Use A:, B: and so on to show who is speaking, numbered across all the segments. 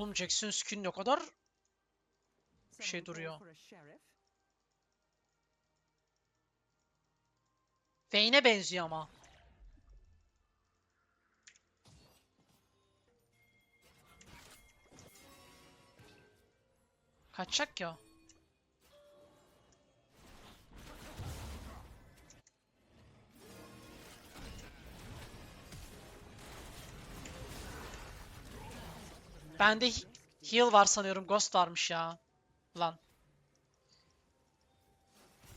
A: Oğlum Jackson skin ne kadar bir şey duruyor. Vayne'e benziyor ama. Kaçacak ya. Bende he- heal var sanıyorum. Ghost varmış ya. Lan.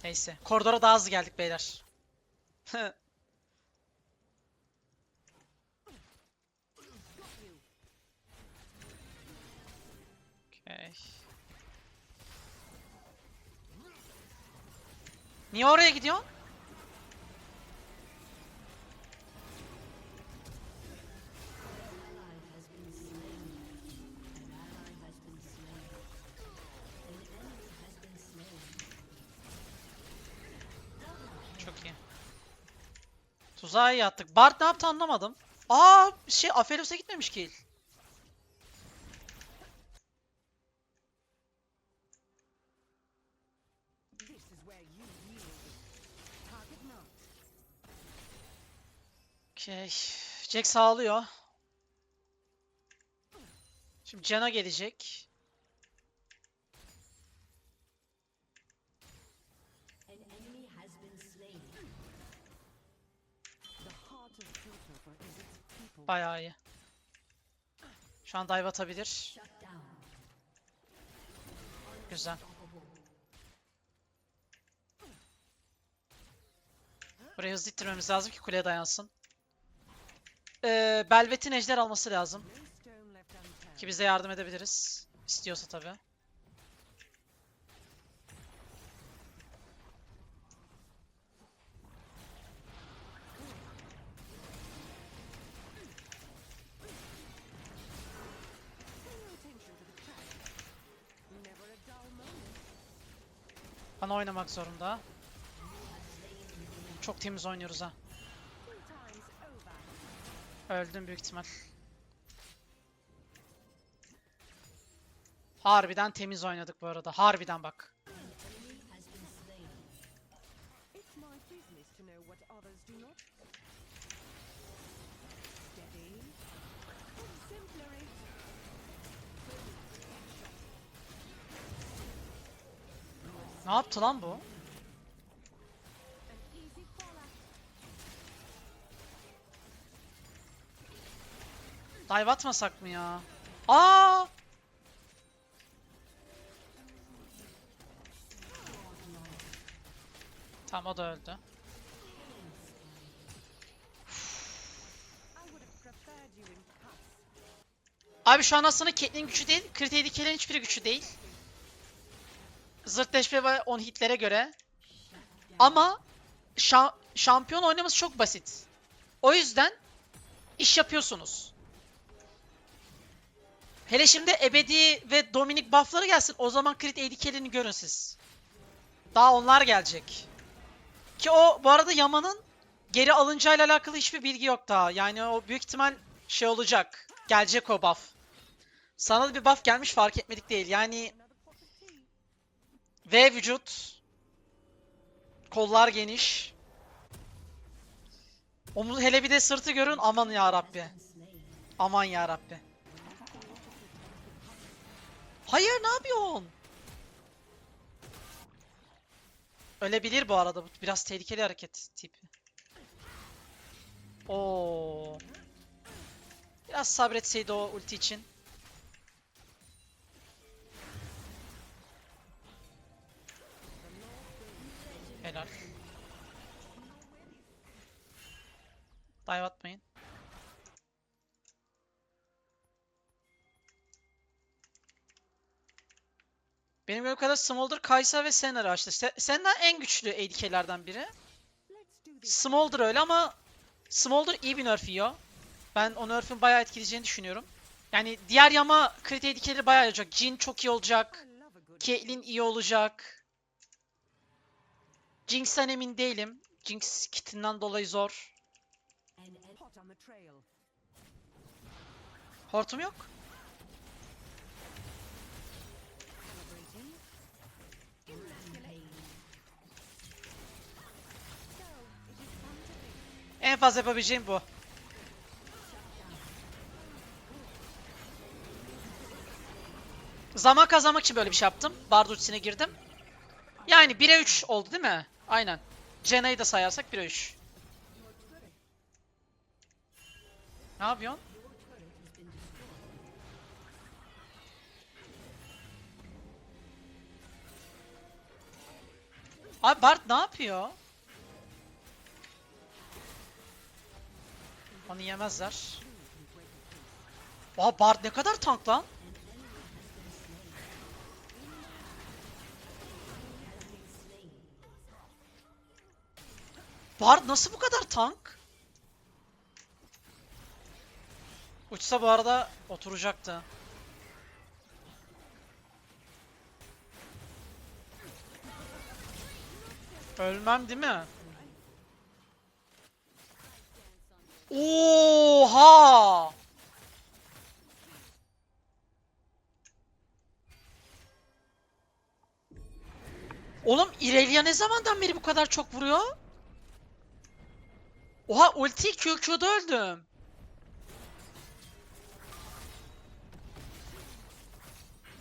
A: Neyse. Koridora daha hızlı geldik beyler. Okay. Niye oraya gidiyorsun? İyi. Tuzağa iyi attık. Bart ne yaptı anlamadım. Aa şey Aphelios'a gitmemiş ki. Okey. Jack sağlıyor. Şimdi Cana gelecek. Bayağı iyi. Şu an dive atabilir. Güzel. Buraya hızlı ittirmemiz lazım ki kuleye dayansın. Ee, Belvet'in ejder alması lazım. Ki bize yardım edebiliriz. İstiyorsa tabii. Bana oynamak zorunda. Çok temiz oynuyoruz ha. Öldüm büyük ihtimal. Harbiden temiz oynadık bu arada. Harbiden bak. Ne yaptı lan bu? Dive atmasak mı ya? Aa! Tamam o da öldü. Abi şu an aslında Caitlyn güçlü değil. Crit tehlikelerin hiçbiri güçlü değil. Zırt deşme ve 10 hitlere göre. Ama şa- şampiyon oynaması çok basit. O yüzden iş yapıyorsunuz. Hele şimdi ebedi ve Dominik buff'ları gelsin. O zaman crit ADK'lerini görün siz. Daha onlar gelecek. Ki o bu arada Yaman'ın geri alınacağıyla alakalı hiçbir bilgi yok daha. Yani o büyük ihtimal şey olacak. Gelecek o buff. Sana da bir buff gelmiş fark etmedik değil. Yani V vücut. Kollar geniş. Omuz hele bir de sırtı görün aman ya Rabbi. Aman ya Rabbi. Hayır ne yapıyorsun? Ölebilir bu arada. Biraz tehlikeli hareket tipi. Oo. Biraz sabretseydi o ulti için. Helal. Dive atmayın. Benim gördüğüm kadar Smolder, Kaysa ve Senna açtı. Se- Senna en güçlü ADC'lerden biri. Smolder öyle ama Smolder iyi bir nerf yiyor. Ben o nerf'in bayağı etkileyeceğini düşünüyorum. Yani diğer yama crit ADC'leri bayağı olacak. Jin çok iyi olacak. Caitlyn iyi olacak. Jinx'ten emin değilim. Jinx kitinden dolayı zor. Hortum yok. En fazla yapabileceğim bu. Zaman kazanmak için böyle bir şey yaptım. Bard girdim. Yani 1'e 3 oldu değil mi? Aynen. Jena'yı da sayarsak 1'e 3. Ne yapıyorsun? Abi Bart ne yapıyor? Onu yemezler. Oha Bart ne kadar tank lan? Bard nasıl bu kadar tank? Uçsa bu arada oturacaktı. Ölmem değil mi? Oha! Oğlum Irelia ne zamandan beri bu kadar çok vuruyor? Oha ulti QQ'da öldüm.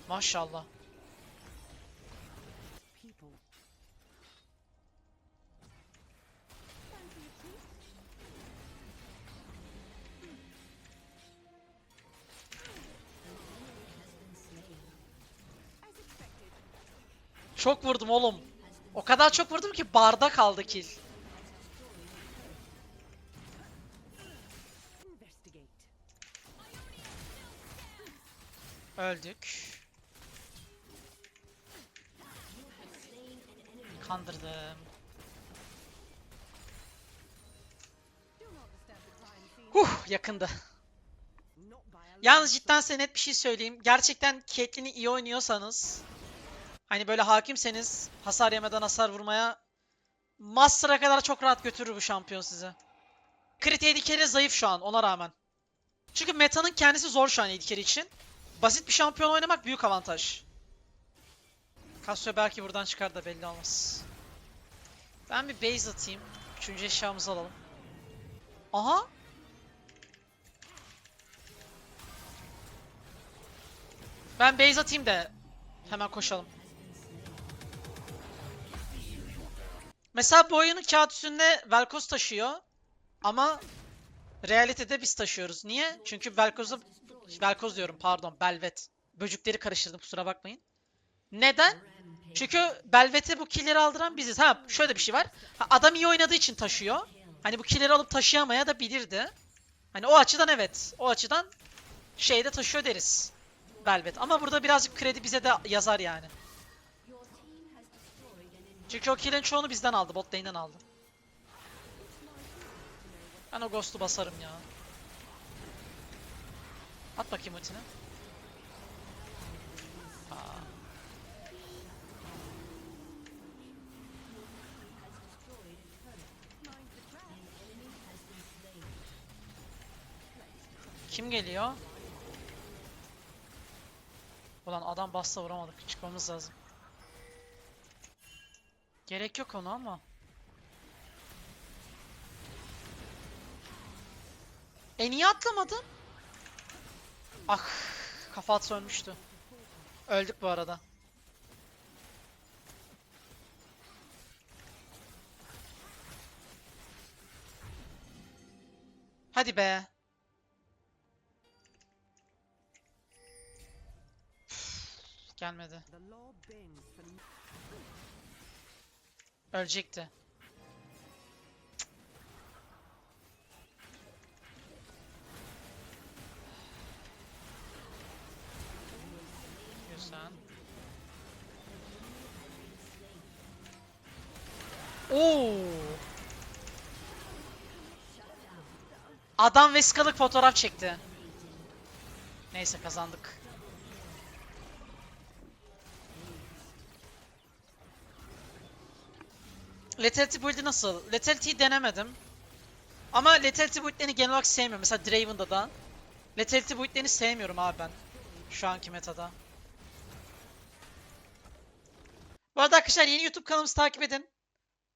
A: Maşallah. Çok vurdum oğlum. O kadar çok vurdum ki barda kaldı kill. Öldük. Kandırdım. Huh yakındı.
B: Not by a
A: Yalnız cidden size net bir şey söyleyeyim. Gerçekten Caitlyn'i iyi oynuyorsanız hani böyle hakimseniz hasar yemeden hasar vurmaya Master'a kadar çok rahat götürür bu şampiyon size. Crit AD carry zayıf şu an ona rağmen. Çünkü metanın kendisi zor şu an AD carry için. Basit bir şampiyon oynamak büyük avantaj. Casio belki buradan çıkar da belli olmaz. Ben bir base atayım. Üçüncü eşyamızı alalım. Aha! Ben base atayım da hemen koşalım. Mesela bu oyunun kağıt üstünde Velkoz taşıyor. Ama realitede biz taşıyoruz. Niye? Çünkü Velkoz'u Velkoz diyorum pardon Belvet. Böcükleri karıştırdım kusura bakmayın. Neden? Çünkü Belvet'e bu killleri aldıran biziz. Ha şöyle bir şey var. Ha, adam iyi oynadığı için taşıyor. Hani bu killleri alıp taşıyamaya da bilirdi. Hani o açıdan evet. O açıdan şeyde taşıyor deriz. Velvet. Ama burada birazcık kredi bize de yazar yani. Çünkü o kill'in çoğunu bizden aldı. Bot lane'den aldı. Ben o ghost'u basarım ya. At bakayım ultini. Kim geliyor? Ulan adam bassa vuramadık. Çıkmamız lazım. Gerek yok ona ama. E niye atlamadım? Ah, kafa atsa ölmüştü. Öldük bu arada. Hadi be. Gelmedi. Ölecekti. Oo. Adam vesikalık fotoğraf çekti. Neyse kazandık. Lethality build'i nasıl? Lethality'yi denemedim. Ama Lethality build'lerini genel olarak sevmiyorum. Mesela Draven'da da. Lethality build'lerini sevmiyorum abi ben. Şu anki metada. Bu arada arkadaşlar yeni YouTube kanalımızı takip edin.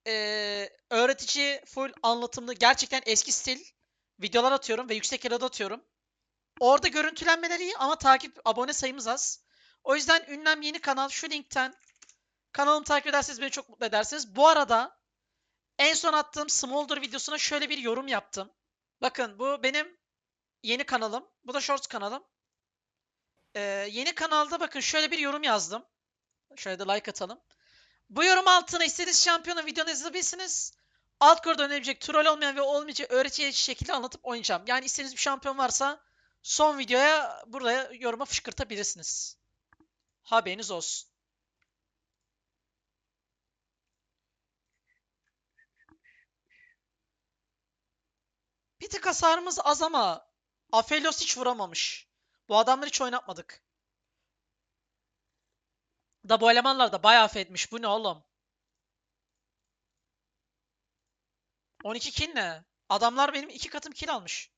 A: Ee, öğretici, full anlatımlı, gerçekten eski stil videolar atıyorum ve yüksek eloda atıyorum. Orada görüntülenmeleri iyi ama takip, abone sayımız az. O yüzden ünlem yeni kanal şu linkten kanalımı takip ederseniz beni çok mutlu edersiniz. Bu arada en son attığım Smolder videosuna şöyle bir yorum yaptım. Bakın bu benim yeni kanalım. Bu da Shorts kanalım. Ee, yeni kanalda bakın şöyle bir yorum yazdım. Şöyle de like atalım. Bu yorum altına istediğiniz şampiyonun videonu yazabilirsiniz. Alt koridor önebilecek troll olmayan ve olmayacak öğretici şekilde anlatıp oynayacağım. Yani istediğiniz bir şampiyon varsa son videoya buraya yoruma fışkırtabilirsiniz. Haberiniz olsun. Bir tık hasarımız az ama Aphelios hiç vuramamış. Bu adamları hiç oynatmadık. Da bu elemanlar da bayağı fedmiş. Bu ne oğlum? 12 kill ne? Adamlar benim iki katım kill almış.